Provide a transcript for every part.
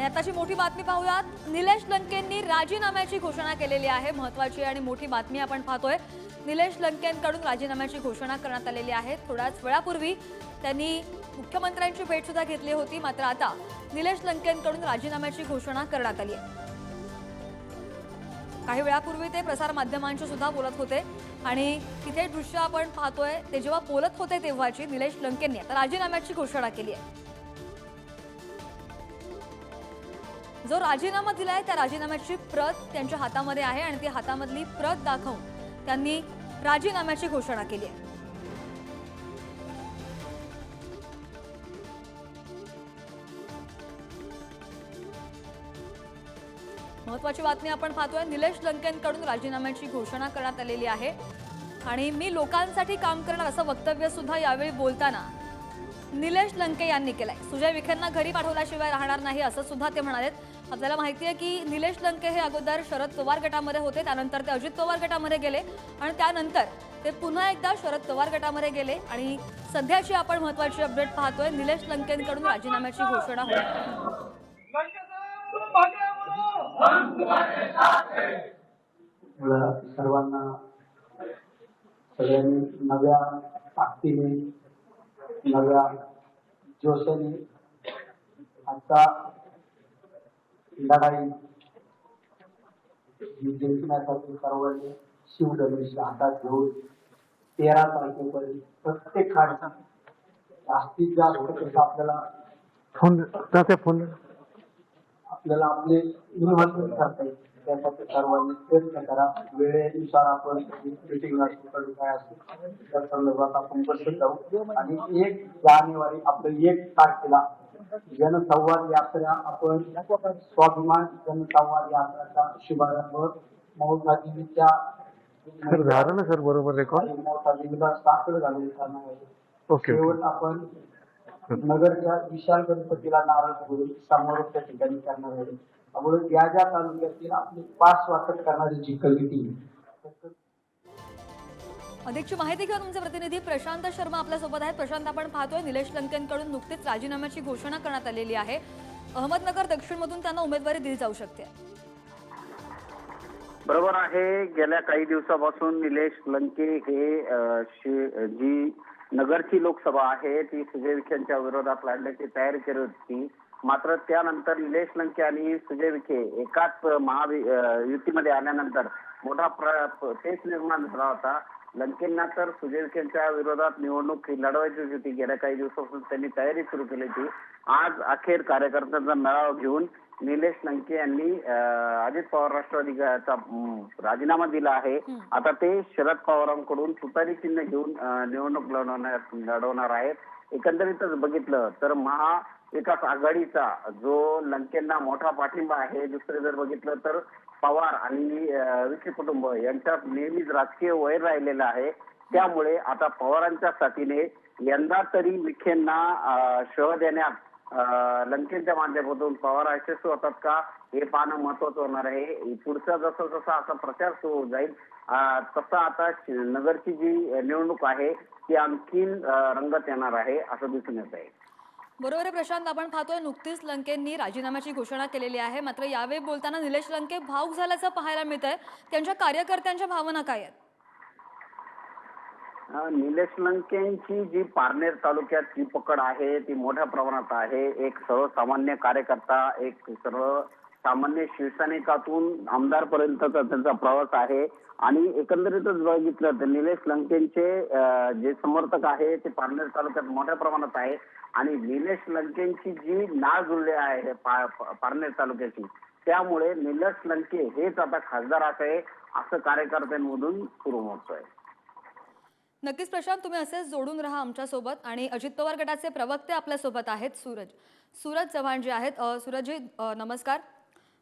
आणि आताची मोठी बातमी पाहूयात. निलेश लंकेंनी राजीनाम्याची घोषणा केलेली आहे महत्वाची आणि मोठी बातमी आपण पाहतोय. निलेश लंकेंकडून राजीनाम्याची घोषणा करण्यात आलेली आहे. थोड्याच वेळापूर्वी त्यांनी मुख्यमंत्र्यांची भेट सुद्धा घेतली होती मात्र आता निलेश लंकेंकडून राजीनाम्याची घोषणा करण्यात आली आहे. काही वेळापूर्वी ते प्रसारमाध्यमांशी सुद्धा बोलत होते आणि तिथे दृश्य आपण पाहतोय ते जेव्हा बोलत होते तेव्हाची निलेश लंकेंनी आता राजीनाम्याची घोषणा केली आहे. जो राजीनामा दिला आहे त्या राजीनाम्याची प्रत त्यांच्या हातामध्ये आहे आणि ती हातामधली प्रत दाखवून त्यांनी राजीनाम्याची घोषणा केली आहे. महत्वाची बातमी आपण पाहतोय निलेश लंकेंकडून राजीनाम्याची घोषणा करण्यात आलेली आहे. आणि मी लोकांसाठी काम करणार असं वक्तव्य सुद्धा यावेळी बोलताना निलेश लंके यांनी केलाय. सुजय विखेंना घरी पाठवल्याशिवाय राहणार नाही असं सुद्धा ते म्हणालेत. आपल्याला माहिती आहे की निलेश लंके हे अगोदर शरद पवार गटामध्ये होते त्यानंतर ते अजित पवार गटामध्ये गेले आणि त्यानंतर ते पुन्हा एकदा शरद पवार गटामध्ये गेले आणि सध्याची आपण महत्वाची अपडेट पाहतोय निलेश लंकेंकडून राजीनाम्याची घोषणा होती सर्वांना सगळ्यांनी नव्या ताकदीने नव्या जोशाने आता लढाई जिंकण्यासाठी सर्वांनी शिवधनुष्य हातात घेऊन तेरा तारखेपर्यंत प्रत्येकाने जास्तीत जास्त कसं आपल्याला फोन आपल्याला आपले निमंत्रण करता येईल. त्यासाठी सर्वांनी प्रयत्न करा. वेळेनुसार आपण मिटिंग कधी काय असतो त्या संदर्भात आपण बसत जाऊ आणि एक जानेवारी आपलं एक तारखेला जनसंवाद यात्रा आपण स्वाभिमान जनसंवाद यात्राचा शुभारंभ मौसाजीच्या सर झालं ना सर बरोबर रेकॉर्ड साखर आहे. ओके आपण नगरच्या विशाल गणपतीला नारळ फोडून समारोप त्या ठिकाणी करणार आहे. त्यामुळे या ज्या तालुक्यातील आपली पाच वाटप करणारी जी कमिटी आहे, अधिकची माहिती घेऊन तुमचे प्रतिनिधी प्रशांत शर्मा आपल्यासोबत आहेत. प्रशांत आपण पाहतोय निलेश लंकेंकडून नुकतीच राजीनाम्याची घोषणा करण्यात आलेली आहे. अहमदनगर दक्षिणमधून त्यांना उमेदवारी दिली जाऊ शकते. बरोबर आहे. गेल्या काही दिवसापासून निलेश लंके हे जी नगरची लोकसभा आहे ती सुजय विखेंच्या विरोधात लढण्याची तयारी करत होती. मात्र त्यानंतर निलेश लंके आणि सुजय विखे एकाच महावि युतीमध्ये आल्यानंतर मोठा प्र- पेच निर्माण झाला होता. लंकेंना तर सुजय विखेंच्या विरोधात निवडणूक ही लढवायची होती. गेल्या काही दिवसापासून त्यांनी तयारी सुरू केली होती. आज अखेर कार्यकर्त्यांचा मेळावा घेऊन निलेश लंके यांनी अं, अजित पवार राष्ट्रवादीचा अं, राजीनामा दिला आहे. आता ते शरद पवारांकडून तुतारी चिन्ह घेऊन अं, निवडणूक लढवणार लढवणार आहेत. एकंदरीतच बघितलं तर महाविकास आघाडीचा जो लंकेंना मोठा पाठिंबा आहे दुसरे जर बघितलं तर पवार आणि अं, विखे कुटुंब यांच्यात नेहमीच राजकीय वैर राहिलेला आहे. त्यामुळे आता पवारांच्या साथीने यंदा तरी विखेंना अं, शह देण्यात लंकेच्या माध्यमातून पवार यशस्वी होतात का? हे पाहणं महत्वाचं होणार आहे. पुढचा जसं जसा असा प्रचार सुरू होत जाईल तसा आता नगरची जी निवडणूक आहे ती आणखीन रंगत येणार आहे असं दिसून येत आहे. बरोबर आहे प्रशांत आपण पाहतोय नुकतीच लंकेंनी राजीनाम्याची घोषणा केलेली आहे. मात्र यावेळी बोलताना निलेश लंके भाऊक झाल्याचं पाहायला मिळत आहे त्यांच्या कार्यकर्त्यांच्या भावना काय आहेत? निलेश लंकेंची जी पारनेर तालुक्यात जी पकड आहे ती मोठ्या प्रमाणात आहे. एक सर्वसामान्य कार्यकर्ता एक सर्व सामान्य शिवसैनिकातून आमदारपर्यंतचा त्यांचा प्रवास आहे. आणि एकंदरीतच बघितलं तर निलेश लंकेंचे जे समर्थक आहे ते पारनेर तालुक्यात मोठ्या प्रमाणात आहे. आणि निलेश लंकेंची जी नाळ जुळली आहे पारनेर तालुक्याची त्यामुळे निलेश लंके हेच आता खासदार असे असं कार्यकर्त्यांमधून सुरू होतोय. नक्कीच प्रशांत तुम्ही असेच जोडून राहा आमच्यासोबत आणि अजित पवार गटाचे प्रवक्ते आपल्यासोबत आहेत सूरज. सूरज चव्हाण जे आहेत सूरजजी नमस्कार.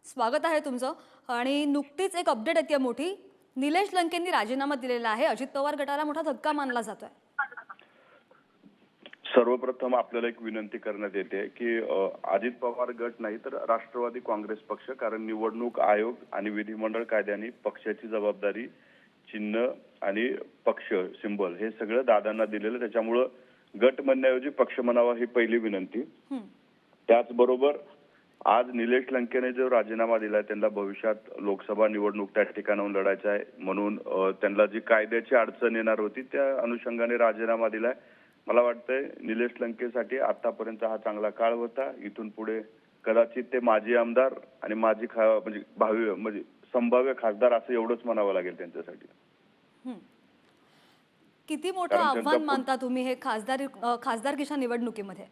स्वागत आहे तुमचं. आणि नुकतीच एक अपडेट येते मोठी. निलेश लंकेंनी राजीनामा दिलेला आहे. अजित पवार गटाला मोठा धक्का मानला जातोय. सर्वप्रथम आपल्याला एक विनंती करण्यात येते की अजित पवार गट नाही तर राष्ट्रवादी काँग्रेस पक्ष कारण निवडणूक आयोग आणि विधिमंडळ कायद्याने पक्षाची जबाबदारी चिन्ह आणि पक्ष सिंबल हे सगळं दादांना दिलेलं. त्याच्यामुळं गट म्हणण्याऐवजी पक्ष म्हणावा ही पहिली विनंती. त्याचबरोबर आज निलेश लंकेने जो राजीनामा दिलाय त्यांना भविष्यात लोकसभा निवडणूक त्या ठिकाणाहून लढायचं आहे म्हणून त्यांना जी कायद्याची अडचण येणार होती त्या अनुषंगाने राजीनामा दिलाय. मला वाटतंय निलेश लंकेसाठी आतापर्यंत हा चांगला काळ होता. इथून पुढे कदाचित ते माजी आमदार आणि माजी खा म्हणजे भावी म्हणजे संभाव्य खासदार असं एवढंच म्हणावं लागेल त्यांच्यासाठी. किती मोठं आव्हान मानता तुम्ही हे खासदार खासदारकीच्या निवडणुकीमध्ये?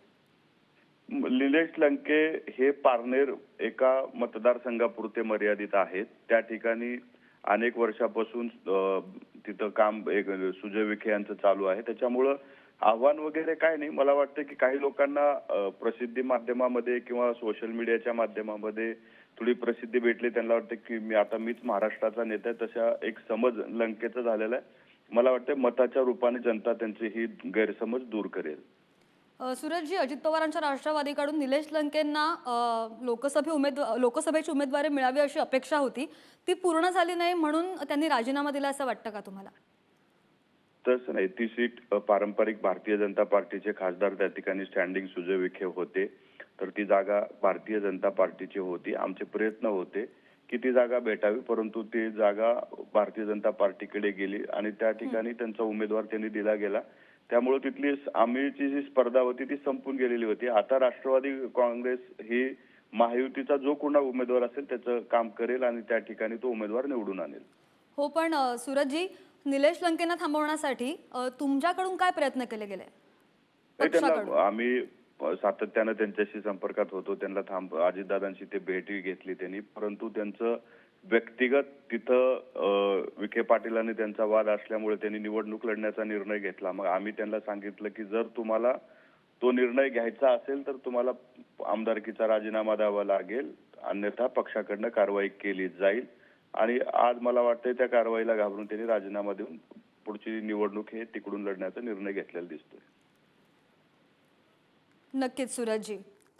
निलेश लंके हे पारनेर एका मतदारसंघापुरते मर्यादित आहेत. त्या ठिकाणी अनेक वर्षापासून तिथं काम एक सुजय विखे यांचं चालू आहे. त्याच्यामुळं आव्हान वगैरे काय नाही. मला वाटतं की काही लोकांना प्रसिद्धी माध्यमामध्ये किंवा सोशल मीडियाच्या माध्यमामध्ये थोडी प्रसिद्धी भेटली त्यांना वाटतं की मी आता मीच महाराष्ट्राचा नेता आहे तशा एक समज लंकेचा झालेला आहे. मला वाटतं मताच्या रूपाने जनता त्यांची ही गैरसमज दूर करेल. सूरजजी अजित पवारांच्या राष्ट्रवादीकडून निलेश लंकेंना लोकसभे उमेदवार लोकसभेची उमेदवारी मिळावी अशी अपेक्षा होती. ती पूर्ण झाली नाही म्हणून त्यांनी राजीनामा दिला असं वाटतं का तुम्हाला? तसं नाही. ती सीट पारंपरिक भारतीय जनता पार्टीचे खासदार त्या ठिकाणी स्टँडिंग सुजय विखे होते. तर ती जागा भारतीय जनता पार्टीची होती. आमचे प्रयत्न होते की ती जागा भेटावी परंतु ती जागा भारतीय जनता पार्टीकडे गेली आणि त्या ठिकाणी त्यांचा उमेदवार त्यांनी दिला गेला. त्यामुळे तिथली आम्हीची जी स्पर्धा होती ती संपून गेलेली होती. आता राष्ट्रवादी काँग्रेस ही महायुतीचा जो कोणा उमेदवार असेल त्याचं काम करेल आणि त्या ठिकाणी तो उमेदवार निवडून आणेल. हो पण सूरजजी निलेश लंकेंना थांबवण्यासाठी तुमच्याकडून काय प्रयत्न केले गेले? आम्ही सातत्यानं त्यांच्याशी संपर्कात होतो. त्यांना थांब अजितदादांशी ते भेटी घेतली त्यांनी. परंतु त्यांचं व्यक्तिगत तिथं विखे पाटील त्यांचा वाद असल्यामुळे त्यांनी निवडणूक लढण्याचा निर्णय घेतला. मग आम्ही त्यांना सांगितलं की जर तुम्हाला तो निर्णय घ्यायचा असेल तर तुम्हाला आमदारकीचा राजीनामा द्यावा लागेल. अन्यथा पक्षाकडनं कारवाई केली जाईल. आणि आज मला वाटतंय त्या कारवाईला घाबरून त्यांनी राजीनामा देऊन पुढची निवडणूक हे तिकडून लढण्याचा निर्णय घेतलेला दिसतोय. नक्कीच सूरजजी.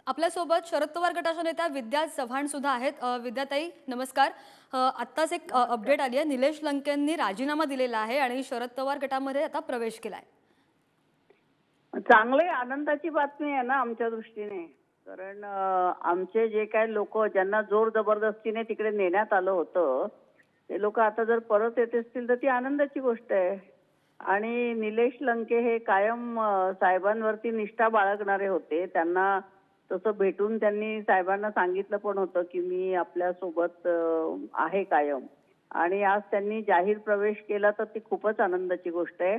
आपल्यासोबत शरद पवार गटाच्या नेत्या विद्या चव्हाण सुद्धा आहेत. विद्याताई नमस्कार. आत्ताच एक अपडेट आली आहे. निलेश लंकेंनी राजीनामा दिलेला आहे आणि शरद पवार गटामध्ये आता प्रवेश केलाय. चांगले आनंदाची बातमी आहे ना आमच्या दृष्टीने. कारण आमचे जे काय लोक ज्यांना जोर जबरदस्तीने तिकडे नेण्यात आलं होतं ते लोक आता जर परत येत असतील तर ती आनंदाची गोष्ट आहे. आणि निलेश लंके हे कायम साहेबांवरती निष्ठा बाळगणारे होते. त्यांना तसं भेटून त्यांनी साहेबांना सांगितलं पण होतं की मी आपल्यासोबत आहे कायम. आणि आज त्यांनी जाहीर प्रवेश केला तर ती खूपच आनंदाची गोष्ट आहे.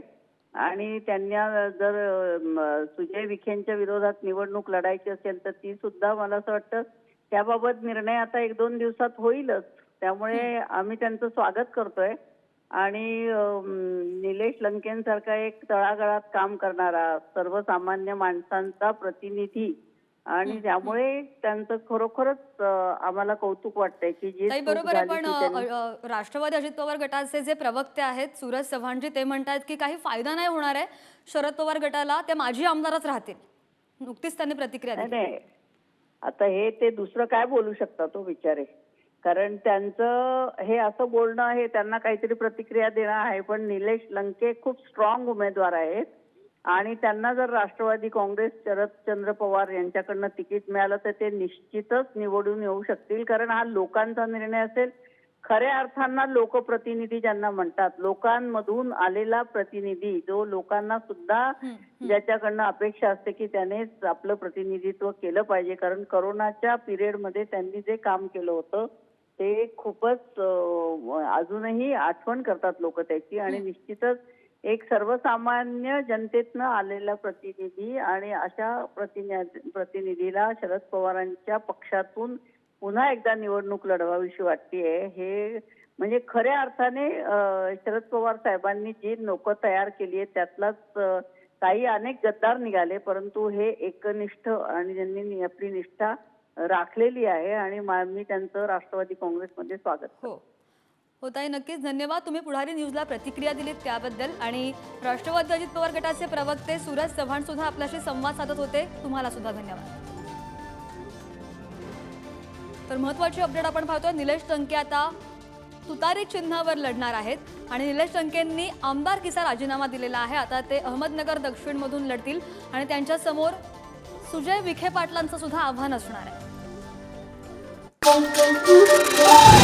आणि त्यांना जर सुजय विखेंच्या विरोधात निवडणूक लढायची असेल तर ती सुद्धा मला असं वाटतं त्याबाबत निर्णय आता एक दोन दिवसात होईलच. त्यामुळे आम्ही त्यांचं स्वागत करतोय. आणि निलेश लंकेंसारखा एक तळागाळात काम करणारा सर्वसामान्य माणसांचा प्रतिनिधी. आणि त्यामुळे त्यांचं खरोखरच आम्हाला कौतुक वाटतंय की जी बरोबर आहे पण राष्ट्रवादी अजित पवार गटाचे जे प्रवक्ते आहेत सूरज चव्हाणजी ते म्हणतात की काही फायदा नाही होणार आहे शरद पवार गटाला ते माजी आमदारच राहतील. नुकतीच त्यांनी प्रतिक्रिया दिली. आता हे ते दुसरं काय बोलू शकतात तो बिचारे? कारण त्यांचं हे असं बोलणं आहे त्यांना काहीतरी प्रतिक्रिया देणं आहे पण निलेश लंके खूप स्ट्रॉंग उमेदवार आहेत. आणि त्यांना जर राष्ट्रवादी काँग्रेस शरदचंद्र पवार यांच्याकडनं तिकीट मिळालं तर ते निश्चितच निवडून येऊ शकतील. कारण हा लोकांचा निर्णय असेल. खऱ्या अर्थांना लोकप्रतिनिधी ज्यांना म्हणतात लोकांमधून आलेला प्रतिनिधी जो लोकांना सुद्धा ज्याच्याकडनं अपेक्षा असते की त्यानेच आपलं प्रतिनिधित्व केलं पाहिजे. कारण करोनाच्या पिरियडमध्ये त्यांनी जे काम केलं होतं ते खूपच अजूनही आठवण करतात लोक त्याची आणि निश्चितच एक सर्वसामान्य जनतेतनं आलेला प्रतिनिधी आणि अशा प्रतिनिधी प्रतिनिधीला शरद पवारांच्या पक्षातून पुन्हा एकदा निवडणूक लढवावीशी वाटतेय. हे म्हणजे खऱ्या अर्थाने शरद पवार साहेबांनी जी लोक तयार केली आहेत त्यातलाच काही अनेक गद्दार निघाले परंतु हे एकनिष्ठ आणि ज्यांनी आपली निष्ठा राखलेली आहे आणि मी त्यांचं राष्ट्रवादी काँग्रेसमध्ये स्वागत हो. होत आहे नक्कीच. धन्यवाद. तुम्ही पुढारी न्यूजला प्रतिक्रिया दिलीत त्याबद्दल आणि राष्ट्रवादी अजित पवार गटाचे प्रवक्ते सूरज चव्हाण सुद्धा आपल्याशी संवाद साधत होते. तुम्हाला सुद्धा धन्यवाद. तर महत्वाची अपडेट आपण पाहतोय. निलेश टंके आता तुतारी चिन्हावर लढणार आहेत आणि निलेश लंकेंनी आमदारकीचा राजीनामा दिलेला आहे. आता ते अहमदनगर दक्षिणमधून लढतील आणि त्यांच्यासमोर सुजय विखे पाटलांचं सुद्धा आव्हान असणार आहे. Thank you.